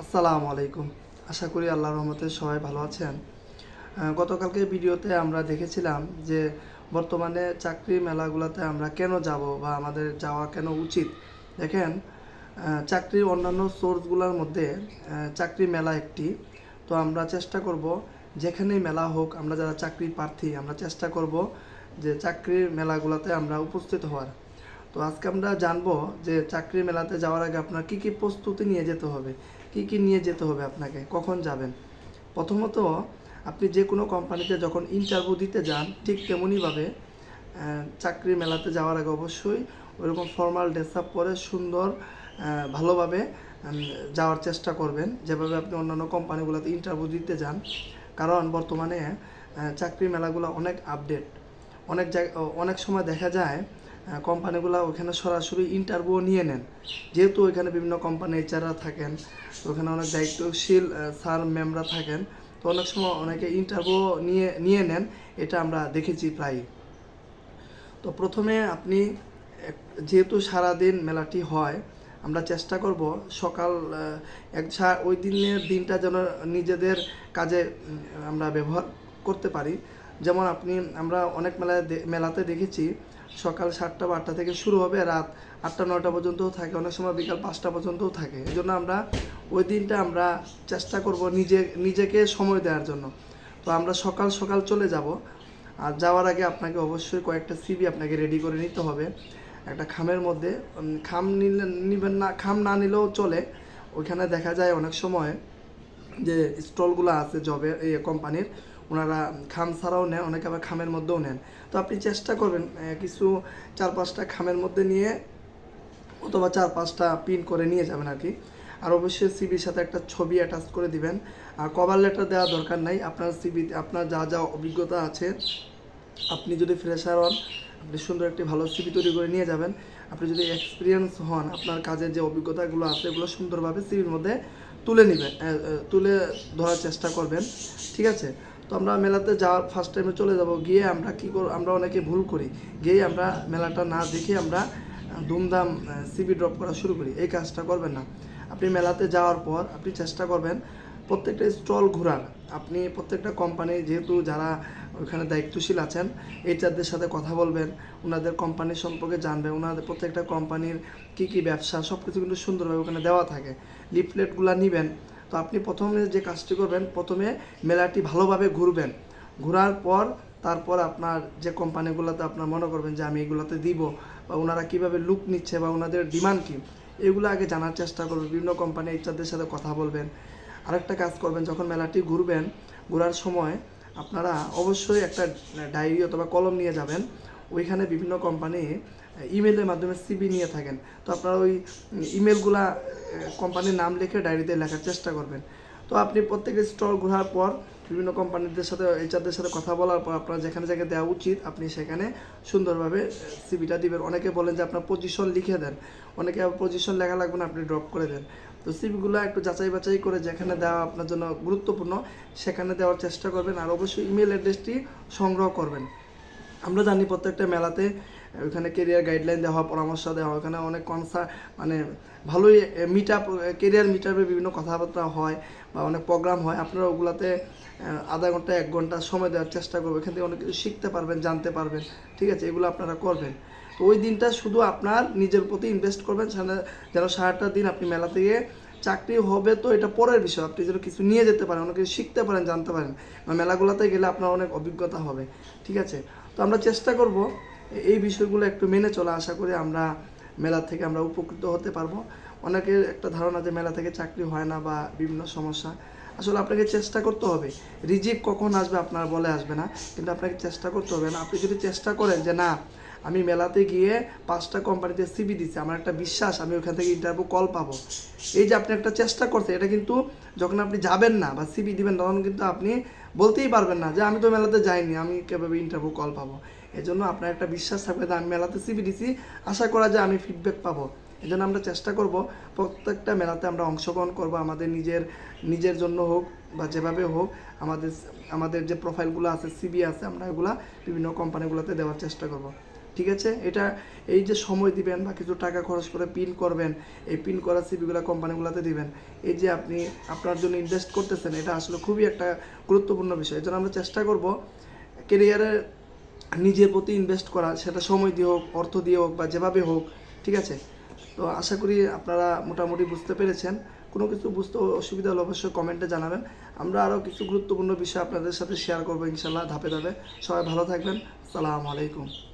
আসসালামু আলাইকুম। আশা করি আল্লাহর রহমতে সবাই ভালো আছেন। গতকালকে ভিডিওতে আমরা দেখেছিলাম যে বর্তমানে চাকরি মেলাগুলোতে আমরা কেন যাব বা আমাদের যাওয়া কেন উচিত। দেখেন চাকরির অন্যান্য সোর্সগুলোর মধ্যে চাকরি মেলা একটি। তো আমরা চেষ্টা করব যেখানেই মেলা হোক, আমরা যারা চাকরি প্রার্থী, আমরা চেষ্টা করব যে চাকরির মেলাগুলোতে আমরা উপস্থিত হওয়ার। তো আজকে আমরা জানব যে চাকরি মেলাতে যাওয়ার আগে আপনার কি কি প্রস্তুতি নিয়ে যেতে হবে, কি কি নিয়ে যেতে হবে আপনাকে, কখন যাবেন? প্রথমত, আপনি যে কোনো কোম্পানিতে যখন ইন্টারভিউ দিতে যান, ঠিক তেমনইভাবে চাকরি মেলাতে যাওয়ার আগে অবশ্যই ওইরকম ফর্মাল ড্রেস আপ পরে সুন্দর ভালোভাবে যাওয়ার চেষ্টা করবেন। যেভাবে আপনি অন্যান্য কোম্পানিগুলোতে ইন্টারভিউ দিতে যান। কারণ বর্তমানে চাকরি মেলাগুলো অনেক আপডেট অনেক জায়গা, অনেক সময় দেখা যায় কোম্পানিগুলো ওখানে সরাসরি ইন্টারভিউ নিয়ে নেন। যেহেতু ওইখানে বিভিন্ন কোম্পানি এইচাররা থাকেন ওখানে অনেক দায়িত্বশীল স্যার ম্যামরা থাকেন, তো অনেক সময় অনেকে ইন্টারভিউ নিয়ে নিয়ে নেন, এটা আমরা দেখেছি প্রায় তো প্রথমে আপনি যেহেতু সারাদিন মেলাটি হয়, আমরা চেষ্টা করব সকাল এক ওই দিনের দিনটা যেন নিজেদের কাজে আমরা ব্যবহার করতে পারি। যেমন আপনি, আমরা অনেক মেলায় মেলাতে দেখেছি সকাল সাতটা বা আটটা থেকে শুরু হবে, রাত আটটা নটা পর্যন্তও থাকে, অনেক সময় বিকাল পাঁচটা পর্যন্তও থাকে। এই জন্য আমরা ওই দিনটা আমরা চেষ্টা করব নিজে, নিজেকে সময় দেওয়ার জন্য। তো আমরা সকাল সকাল চলে যাব। আর যাওয়ার আগে আপনাকে অবশ্যই কয়েকটা সিবি আপনাকে রেডি করে নিতে হবে। একটা খামের মধ্যে খাম নিলে, নিবেন না, খাম না নিলেও চলে। ওইখানে দেখা যায় অনেক সময় যে স্টলগুলো আছে জবের এই কোম্পানির। ওনারা খাম ছাড়াও নেন, অনেকে আবার খামের মধ্যেও নেন। তো আপনি চেষ্টা করবেন কিছু চার পাঁচটা খামের মধ্যে নিয়ে অথবা চার পাঁচটা পিন করে নিয়ে যাবেন আর কি। আর অবশ্যই সিবির সাথে একটা ছবি অ্যাটাচ করে দিবেন। আর কভার লেটার দেওয়া দরকার নাই, আপনার সিবি আপনার যা যা অভিজ্ঞতা আছে, আপনি যদি ফ্রেশার হন, আপনি সুন্দর একটি ভালো সিবি তৈরি করে নিয়ে যাবেন। আপনি যদি এক্সপিরিয়েন্স হন, আপনার কাজের যে অভিজ্ঞতাগুলো আছে, এগুলো সুন্দরভাবে সিবির মধ্যে তুলে নেবেন তুলে ধরার চেষ্টা করবেন। ঠিক আছে? তো আমরা মেলাতে যাওয়ার ফার্স্ট টাইমে চলে যাব। গিয়ে আমরা কী করব আমরা অনেকে ভুল করি। গিয়ে আমরা মেলাটা না দেখে আমরা দুমদাম সিবি ড্রপ করা শুরু করি। এই কাজটা করবেন না। আপনি মেলাতে যাওয়ার পর আপনি চেষ্টা করবেন প্রত্যেকটা স্টল ঘোরার। আপনি প্রত্যেকটা কোম্পানি যেহেতু যারা ওখানে দায়িত্বশীল আছেন এইচআরদের সাথে কথা বলবেন, ওনাদের কোম্পানি সম্পর্কে জানবেন, ওনাদের প্রত্যেকটা কোম্পানির কী কী ব্যবসা সব কিছু কিন্তু সুন্দরভাবে ওখানে দেওয়া থাকে। লিফলেটগুলো নেবেন তো আপনি প্রথমে যে কাজটি করবেন, প্রথমে মেলাটি ভালোভাবে ঘুরবেন। ঘোরার পর তারপর আপনার যে কোম্পানিগুলোতে আপনার মনে করবেন যে আমি এগুলোতে দিব বা ওনারা কীভাবে লুক নিচ্ছে বা ওনাদের ডিমান্ড কী, এগুলো আগে জানার চেষ্টা করবেন। বিভিন্ন কোম্পানি এইচআরদের সাথে কথা বলবেন। আরেকটা কাজ করবেন, যখন মেলাটি ঘুরবেন, ঘোরার সময় আপনারা অবশ্যই একটা ডায়েরি অথবা কলম নিয়ে যাবেন। ওইখানে বিভিন্ন কোম্পানি ইমেলের মাধ্যমে সিবি নিয়ে থাকেন। তো আপনারা ওই ইমেলগুলা কোম্পানির নাম লিখে ডায়েরিতে লেখার চেষ্টা করবেন। তো আপনি প্রত্যেকের স্টল ঘোরার পর, বিভিন্ন কোম্পানিদের সাথে এইচআরদের সাথে কথা বলার পর আপনার যেখানে জায়গায় দেওয়া উচিত, আপনি সেখানে সুন্দরভাবে সিবিটা দিবেন। অনেকে বলেন যে আপনার পজিশন লিখে দেন। অনেকে পজিশন লেখা লাগবে না, আপনি ড্রপ করে দেন। তো সিবিগুলো একটু যাচাই বাছাই করে যেখানে দেওয়া আপনার জন্য গুরুত্বপূর্ণ, সেখানে দেওয়ার চেষ্টা করবেন। আর অবশ্যই ইমেল অ্যাড্রেসটি সংগ্রহ করবেন। আমরা জানি প্রত্যেকটা মেলাতে ওইখানে কেরিয়ার গাইডলাইন দেওয়া হয়, পরামর্শ দেওয়া হয়, ওখানে অনেক কনসার্ট মানে ভালোই মিট আপ কেরিয়ার মিট আপে বিভিন্ন কথাবার্তা হয় বা অনেক প্রোগ্রাম হয়। আপনারা ওগুলাতে আধা ঘণ্টা, এক ঘণ্টা সময় দেওয়ার চেষ্টা করবেন। এখান থেকে অনেক কিছু শিখতে পারবেন, জানতে পারবেন। ঠিক আছে, এগুলো আপনারা করবেন। তো ওই দিনটা শুধু আপনার নিজের প্রতি ইনভেস্ট করবেন যেন- সারাটা দিন আপনি মেলা থেকে চাকরি হবে তো এটা পরের বিষয়। আপনি যেন কিছু নিয়ে যেতে পারেন, অনেক কিছু শিখতে পারেন, জানতে পারেন। মেলাগুলোতে গেলে আপনার অনেক অভিজ্ঞতা হবে। ঠিক আছে? তো আমরা চেষ্টা করব এই বিষয়গুলো একটু মেনে চলা। আশা করি আমরা মেলা থেকে আমরা উপকৃত হতে পারব। অনেকের একটা ধারণা যে মেলা থেকে চাকরি হয় না বা বিভিন্ন সমস্যা। আসলে আপনাকে চেষ্টা করতে হবে। রিজিক কখন আসবে আপনার বলে আসবে না। কিন্তু আপনাকে চেষ্টা করতে হবে না। আপনি যদি চেষ্টা করেন যে না আমি মেলাতে গিয়ে পাঁচটা কোম্পানিতে সিবি দিচ্ছি আমার একটা বিশ্বাস, আমি ওখান থেকে ইন্টারভিউ কল পাবো। এই যে আপনি একটা চেষ্টা করছেন, এটা কিন্তু যখন আপনি যাবেন না বা সিবি দিবেন, তখন কিন্তু আপনি বলতেই পারবেন না যে, আমি তো মেলাতে যাইনি, আমি কীভাবে ইন্টারভিউ কল পাবো? এই জন্য আপনার একটা বিশ্বাস থাকবে যে, আমি মেলাতে সিবি দিছি, আশা করা যায় আমি ফিডব্যাক পাবো। এই জন্য আমরা চেষ্টা করব, প্রত্যেকটা মেলাতে আমরা অংশগ্রহণ করব, আমাদের নিজের নিজের জন্য হোক বা যেভাবে হোক, আমাদের আমাদের যে প্রোফাইলগুলো আছে সিবি আছে, আমরা এগুলা বিভিন্ন কোম্পানিগুলোতে দেওয়ার চেষ্টা করব। ঠিক আছে? এটা এই যে সময় দিবেন বা কিছু টাকা খরচ করে পিন করবেন, এই পিন করা সিবিগুলো কোম্পানিগুলোতে দিবেন। এই যে আপনি আপনার জন্য ইনভেস্ট করতেছেন, এটা আসলে খুবই একটা গুরুত্বপূর্ণ বিষয়। এই জন্য আমরা চেষ্টা করব কেরিয়ারে নিজের প্রতি ইনভেস্ট করা, সেটা সময় দিয়ে হোক, অর্থ দিয়ে হোক বা যেভাবে হোক, ঠিক আছে? তো আশা করি আপনারা মোটামুটি বুঝতে পেরেছেন। কোনো কিছু বুঝতে অসুবিধা হলে অবশ্যই কমেন্টে জানাবেন। আমরা আরও কিছু গুরুত্বপূর্ণ বিষয় আপনাদের সাথে শেয়ার করব ইনশাল্লাহ ধাপে ধাপে। সবাই ভালো থাকবেন। সালাম আলাইকুম।